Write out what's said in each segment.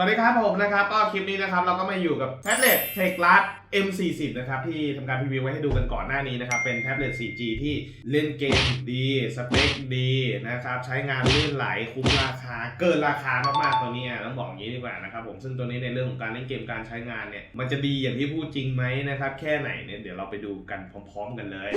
สวัสดีครับผมนะครับก็คลิปนี้นะครับเราก็มาอยู่กับแท็บเล็ตเทคลัส M40 นะครับที่ทำการพรีวิวไว้ให้ดูกันก่อนหน้านี้นะครับ เป็นแท็บเล็ต 4G ที่เล่นเกมดี สเปคดีนะครับ ใช้งานลื่นไหลคุ้มราคา เกินราคามากๆตัวนี้ต้องบอกอย่างนี้ดีกว่านะครับผมซึ่งตัวนี้ในเรื่องของการเล่นเกมการใช้งานเนี่ย มันจะดีอย่างที่พูดจริงไหมนะครับ แค่ไหนเนี่ยเดี๋ยวเราไปดูกันพร้อม ๆ กันเลย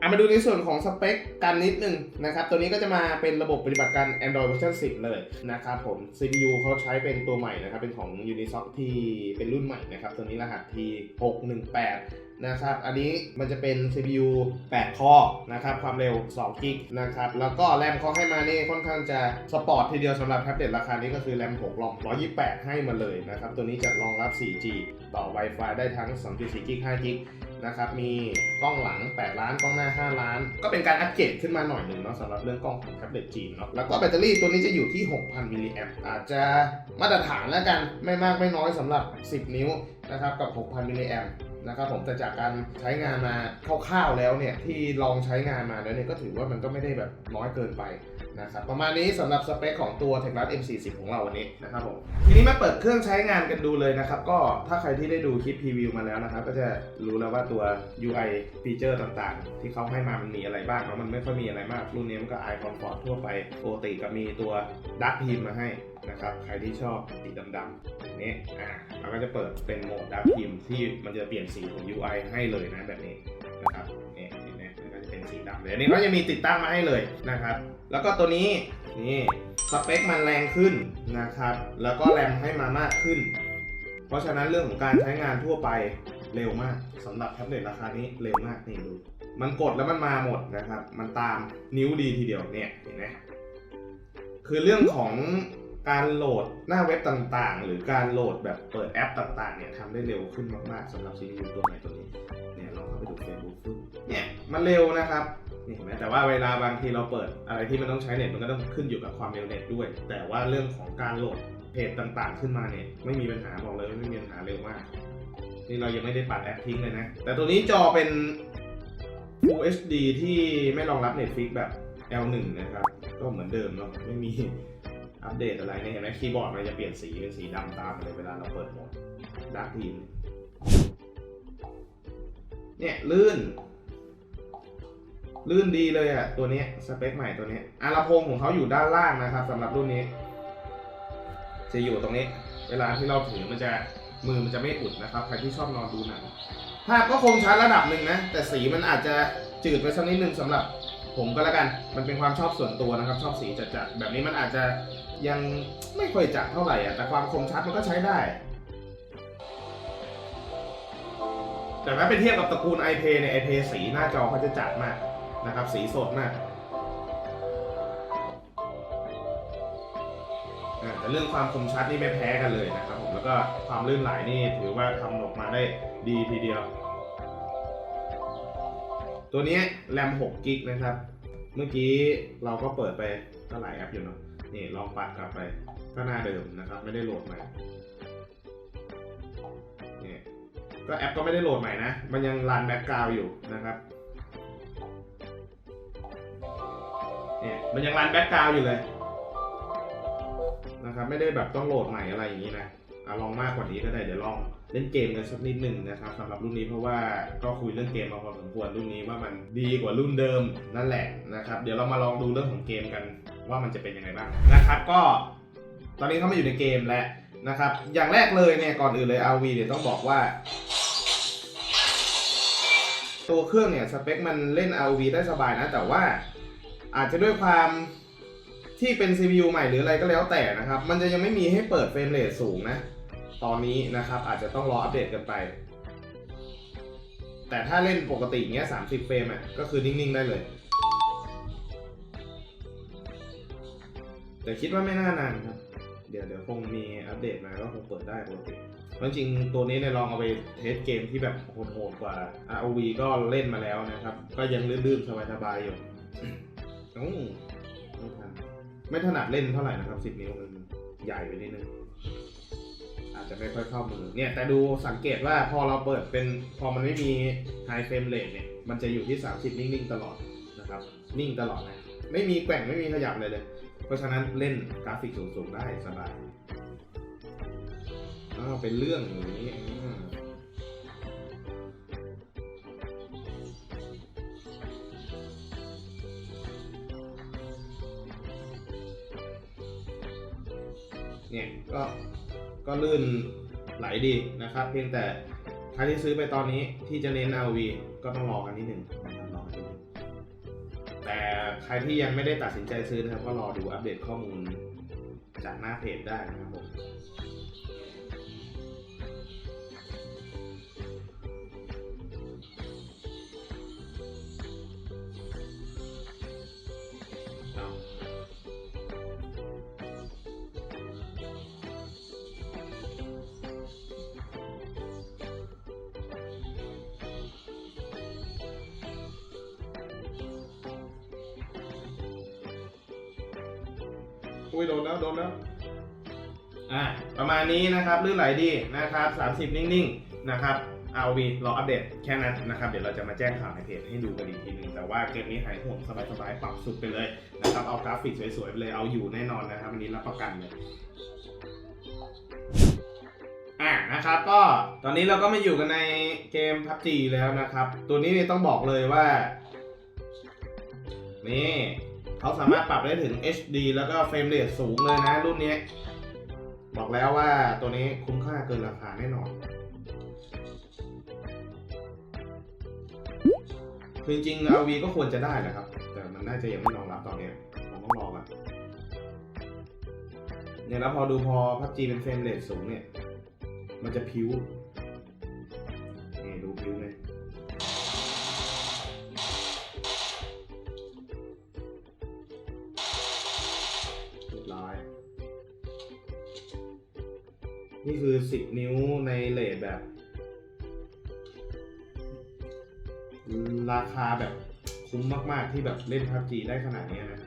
เอามาดูในส่วนของสเปคกันนิดนึงนะครับ ตัวนี้ก็จะมาเป็นระบบปฏิบัติการ Android version 10 เลยนะครับผม CPU เขาใช้เป็นตัวใหม่นะครับ เป็นของ Unisoc ที่เป็นรุ่นใหม่นะครับ ตัวนี้รหัส T618 นะครับ อันนี้มันจะเป็น CPU 8 คอร์นะครับ ความเร็ว2กิกนะครับ แล้วก็แรมเขาให้มานี่ค่อนข้างจะสปอร์ตทีเดียวสำหรับแท็บเล็ตราคานี้ก็คือแรม6รอม128 ให้มาเลยนะครับ ตัวนี้จะรองรับ 4G ต่อ Wi-Fi ได้ทั้ง2.4กิก5กิก นะครับมีกล้องหลัง 8 ล้านกล้องหน้า 5 ล้าน ก็เป็นการอัปเกรดขึ้นมาหน่อยหนึ่งเนาะสำหรับเรื่องกล้องของแท็บเล็ตจีนเนาะแล้วก็แบตเตอรี่ตัวนี้จะอยู่ที่ 6,000 มิลลิแอมป์อาจจะมาตรฐานแล้วกันไม่มากไม่น้อยสำหรับ 10 นิ้วนะครับกับ 6,000 มิลลิแอมป์ นะครับผมแต่จากการใช้งานมาคร่าวๆแล้วเนี่ยที่ลองใช้งานมาแล้วเนี่ยก็ถือว่ามันก็ไม่ได้แบบน้อยเกินไปนะครับประมาณนี้สำหรับสเปคของตัว t e c h l a s M40 ของเราวันนี้นะครับผมทีนี้มาเปิดเครื่องใช้งานกันดูเลยนะครับ ก็ถ้าใครที่ได้ดูคลิปพรีวิวมาแล้วนะครับ ก็จะรู้แล้วว่าตัว UI ฟีเจอร์ต่างๆ ที่เขาให้มามันมีอะไรบ้างเนาะมันไม่ค่อยมีอะไรมากรุ่นนี้มันก็ i Comfort ทั่วไปปกติก็มีตัว Dark Theme มาให้ นะครับ ใครที่ชอบสีดำๆอย่างนี้อ่าเราก็จะเปิดเป็นโหมด Dark Theme ที่มันจะเปลี่ยนสีของ UI ให้เลยนะแบบนี้นะครับนี่เห็นไหมมันก็จะเป็นสีดำเลยอันนี้ก็จะมีติดตั้งมาให้เลยนะครับ แล้วก็ตัวนี้นี่สเปคมันแรงขึ้นนะครับ แล้วก็แรมให้มามากขึ้น เพราะฉะนั้นเรื่องของการใช้งานทั่วไปเร็วมากสำหรับแท็บเล็ตราคานี้เร็วมากนี่ดูมันกดแล้วมันมาหมดนะครับ มันตามนิ้วดีทีเดียวเนี่ยเห็นไหมคือเรื่องของ การโหลดหน้าเว็บต่างๆ หรือการโหลดแบบเปิดแอปต่างๆเนี่ยทำได้เร็วขึ้นมากๆสำหรับ CPU ตัวใหม่ตัวนี้เนี่ยลองเข้าไปดู Facebook ฟึ่งเนี่ยมันเร็วนะครับนี่เห็นไหมแต่ว่าเวลาบางทีเราเปิดอะไรที่มันต้องใช้เน็ตมันก็ต้องขึ้นอยู่กับความเร็วเน็ตด้วย แต่ว่าเรื่องของการโหลดเพจต่างๆ ขึ้นมาเนี่ยไม่มีปัญหาบอกเลยไม่มีปัญหาเร็วมากนี่เรายังไม่ได้ปัดแอปทิ้งเลยนะ แต่ตัวนี้จอเป็น Full HD ที่ไม่รองรับ Netflix แบบ L1 นะครับ ก็เหมือนเดิมเนาะไม่มี อัปเดตอะไรเนี่ยเห็นไหมคีย์บอร์ดมันจะเปลี่ยนสีเป็นสีดำตามเลยเวลาเราเปิดโหมด Dark Theme เนี่ยลื่น ลื่นดีเลยอะตัวนี้สเปคใหม่ตัวนี้อาลำโพงของเขาอยู่ด้านล่างนะครับสำหรับรุ่นนี้ จะอยู่ตรงนี้ เวลาที่เราถือมันจะมือมันจะไม่อุดนะครับ ใครที่ชอบนอนดูหนังภาพก็คงชัดระดับหนึ่งนะ แต่สีมันอาจจะจืดไปสักนิดนึงสำหรับผมก็แล้วกัน มันเป็นความชอบส่วนตัวนะครับ ชอบสีจัดๆแบบนี้มันอาจจะ ยังไม่ค่อยจัดเท่าไหร่อะแต่ความคมชัดมันก็ใช้ได้ แต่ถ้าไปเทียบกับตระกูล iPay เนี่ย iPay สีหน้าจอเขาจะจัดมากนะครับ สีสดมากอ่าแต่เรื่องความคมชัดนี่ไม่แพ้กันเลยนะครับผมแล้วก็ความลื่นไหลนี่ถือว่าทำออกมาได้ดีทีเดียว ตัวนี้แรม6กิกนะครับ เมื่อกี้เราก็เปิดไปก็หลายแอปอยู่เนาะ นี่ลองปัดกลับไป ก็หน้าเดิมนะครับ ไม่ได้โหลดใหม่นี่ก็แอปก็ไม่ได้โหลดใหม่นะ มันยังรันแบ็กกราวอยู่นะครับเนี่ยมันยังรันแบ็กกราวอยู่เลยนะครับ ไม่ได้แบบต้องโหลดใหม่อะไรอย่างนี้นะ อะลองมากกว่านี้ก็ได้เดี๋ยวลองเล่นเกมกันสักนิดหนึ่งนะครับสำหรับรุ่นนี้เพราะว่าก็คุยเรื่องเกมมาพอสมควรรุ่นนี้ว่ามันดีกว่ารุ่นเดิมนั่นแหละนะครับเดี๋ยวเรามาลองดูเรื่องของเกมกันว่ามันจะเป็นยังไงบ้างนะครับก็ตอนนี้เข้ามาอยู่ในเกมแล้วนะครับ อย่างแรกเลยเนี่ยก่อนอื่นเลย RV เดี๋ยวต้องบอกว่า ตัวเครื่องเนี่ยสเปคมันเล่น RV ได้สบายนะ แต่ว่าอาจจะด้วยความที่เป็น CPU ใหม่หรืออะไรก็แล้วแต่นะครับ มันจะยังไม่มีให้เปิดเฟรมเรทสูงนะ ตอนนี้นะครับ อาจจะต้องรออัปเดตกันไป แต่ถ้าเล่นปกติเงี้ย 30 เฟรมอะก็คือนิ่ง ๆ ได้เลย แต่คิดว่าไม่น่านานครับ เดี๋ยวเดี๋ยวคงมีอัปเดตมาก็คงเปิดได้ปกติเพราะจริงตัวนี้เนี่ยลองเอาไปเทสเกมที่แบบโหดๆกว่า ROV ก็เล่นมาแล้วนะครับ ก็ยังลื่นๆสบายๆอยู่อู้ไม่ทันไม่ถนัดเล่นเท่าไหร่นะครับ 10 นิ้วมันใหญ่ไปนิดนึง จจะไม่ค่อยเข้ามือเนี่ยแต่ดูสังเกตว่าพอเราเปิดเป็นพอมันไม่มี High Frame Rate เนี่ยมันจะอยู่ที่ 30 นิ่งๆ ตลอดนะครับ นิ่งตลอดนะไม่มีแกว่งไม่มีขยับเลยเลย เพราะฉะนั้นเล่นกราฟิกสูงๆ ได้สบายอ้าวเป็นเรื่องอย่างนี้เนี่ยก็ ก็ลื่นไหลดีนะครับ เพียงแต่ใครที่ซื้อไปตอนนี้ที่จะเน้น RV ก็ต้องรอกันนิดหนึ่งรอกันนิดหนึ่งแต่ใครที่ยังไม่ได้ตัดสินใจซื้อนะครับ ก็รอดูอัปเดตข้อมูลจากหน้าเพจได้นะครับผม อุ้ยโดนแล้วโดนแล้วอ่าประมาณนี้นะครับลื่นไหลดีนะครับ 30 นิ่งๆนะครับเอาวีรออัปเดตแค่นั้นนะครับ เดี๋ยวเราจะมาแจ้งข่าวในเพจให้ดูกันอีกทีนึง แต่ว่าเกมนี้หายห่วงสบายๆ ปรับสุดไปเลยนะครับ เอากราฟิกสวยๆไปเลย เอาอยู่แน่นอนนะครับวันนี้รับประกันเลย อ่านะครับก็ตอนนี้เราก็มาอยู่กันในเกม PUBG แล้วนะครับ ตัวนี้เนี่ยต้องบอกเลยว่า นี่ เขาสามารถปรับได้ถึง HD แล้วก็เฟรมเรทสูงเลยนะรุ่นนี้ บอกแล้วว่าตัวนี้คุ้มค่าเกินราคาแน่นอนคือจริงๆ RV ก็ควรจะได้แหละครับ แต่มันน่าจะยังไม่รองรับตอนนี้ผมต้องรอก่อนเนี่ยแล้วพอดูพอ PUBG เป็นเฟรมเรทสูงเนี่ย มันจะพิ้ว นิ้วในเลทแบบ ราคาแบบคุ้มมาก ๆ ที่แบบเล่นพับจีได้ขนาดนี้นะ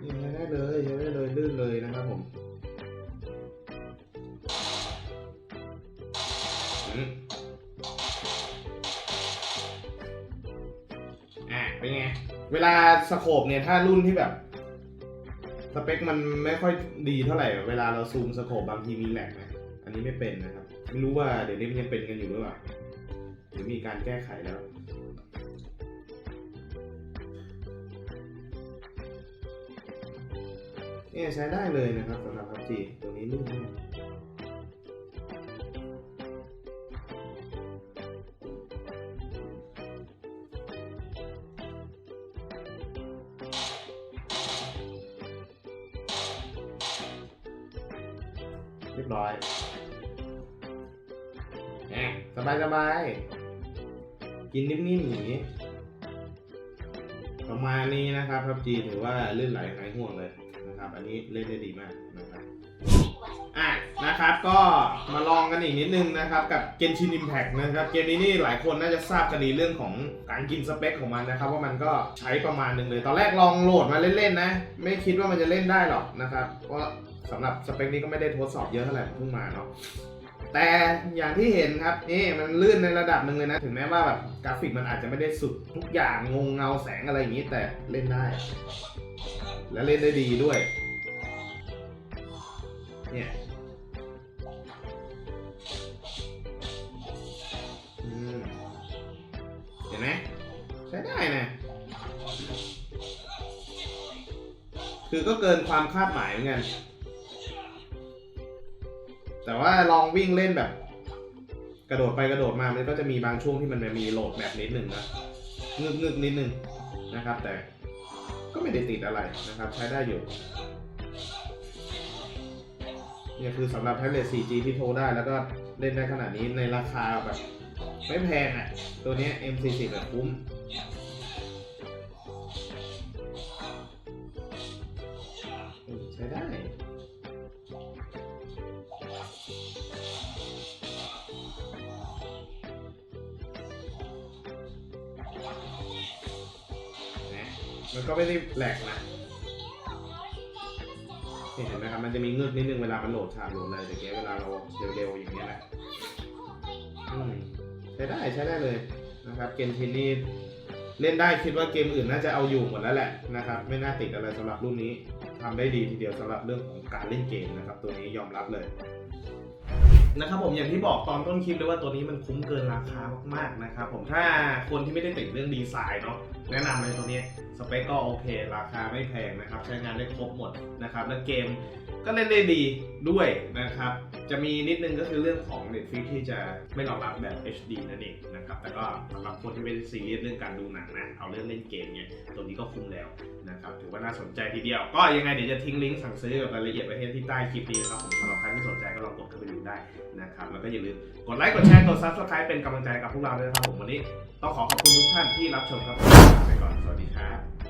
นี่ใช้ได้เลยใช้ได้เลยลื่นเลยนะครับผมอื เป็นไง เวลาสโคปเนี่ยถ้ารุ่นที่แบบ สเปคมันไม่ค่อยดีเท่าไหร่ เวลาเราซูมสโคปบางทีมีแหลกนะ อันนี้ไม่เป็นนะครับ ไม่รู้ว่าเดี๋ยวนี้มันยังเป็นกันอยู่หรือเปล่า หรือมีการแก้ไขแล้วเนี่ยใช้ได้เลยนะครับสำหรับ PUBG ตัวนี้ลื่นมาก เรียบร้อยแหมสบายสบายกินนิ่มๆอย่างนี้ ประมาณนี้นะครับ PUBG ถือว่าลื่นไหลหายห่วงเลยนะครับ อันนี้เล่นได้ดีมากนะครับอะนะครับก็มาลองกันอีกนิดนึงนะครับกับ Genshin Impact นะครับเกมนี้นี่หลายคนน่าจะทราบกันดีเรื่องของการกินสเปคของมันนะครับ ว่ามันก็ใช้ประมาณหนึ่งเลย ตอนแรกลองโหลดมาเล่นๆนะ ไม่คิดว่ามันจะเล่นได้หรอกนะครับเพราะ สำหรับสเปคนี้ก็ไม่ได้ทดสอบเยอะเท่าไหร่เพิ่งมาเนาะแต่อย่างที่เห็นครับนี่มันลื่นในระดับหนึ่งเลยนะ ถึงแม้ว่าแบบกราฟิกมันอาจจะไม่ได้สุดทุกอย่างงงเงาแสงอะไรอย่างนี้แต่เล่นได้ และเล่นได้ดีด้วยเนี่ยเห็นไหมใช้ได้นะคือก็เกินความคาดหมายเหมือนกัน แต่ว่าลองวิ่งเล่นแบบ กระโดดไปกระโดดมามันก็จะมีบางช่วงที่มันมีโหลดแบบนิดหนึ่งนะงึกงึกนิดหนึ่งนะครับ แต่ก็ไม่ได้ติดอะไรนะครับ ใช้ได้อยู่เนี่ยคือสำหรับแท็บเล็ต 4G ที่โทรได้แล้วก็เล่นได้ขนาดนี้ในราคาแบบไม่แพงอะ ตัวนี้ M40 แบบคุ้ม มันก็ไม่ได้แหลกนะนี่เห็นไหมครับ มันจะมีเงือกนิดนึงเวลามันโหลดฉากโหลดอะไรแต่เงี้เวลาเราเร็วๆอย่างเงี้ยนะใช้ได้ใช้ได้เลยนะครับ เกมชินนี่เล่นได้คิดว่าเกมอื่นน่าจะเอาอยู่หมดแล้วแหละนะครับ ไม่น่าติดอะไรสำหรับรุ่นนี้ทำได้ดีทีเดียวสำหรับเรื่องของการเล่นเกมนะครับ ตัวนี้ยอมรับเลย นะครับผมอย่างที่บอกตอนต้นคลิปเลยว่าตัวนี้มันคุ้มเกินราคามากๆนะครับผมถ้าคนที่ไม่ได้ติดเรื่องดีไซน์เนาะแนะนำเลยตัวนี้สเปคก็โอเค ราคาไม่แพงนะครับ ใช้งานได้ครบหมดนะครับและเกม ก็เล่นได้ดีด้วยนะครับ จะมีนิดนึงก็คือเรื่องของ Netflix ที่จะไม่รองรับแบบ HD นั่นเองนะครับ แต่ก็สำหรับคนที่ไม่ได้ซีเรียสเรื่องการดูหนังนะ เอาเรื่องเล่นเกมเนี่ยตัวนี้ก็คุ้มแล้วนะครับ ถือว่าน่าสนใจทีเดียว ก็ยังไงเดี๋ยวจะทิ้งลิงก์สั่งซื้อกับรายละเอียดไว้ที่ใต้คลิปนี้นะครับ ผมสำหรับใครที่สนใจก็ลองกดเข้าไปดูได้นะครับ แล้วก็อย่าลืมกดไลค์ กดแชร์ กด subscribe เป็นกำลังใจกับพวกเราด้วยนะครับผมวันนี้ ต้องขอขอบคุณทุกท่านที่รับชมครับไปก่อน สวัสดีครับ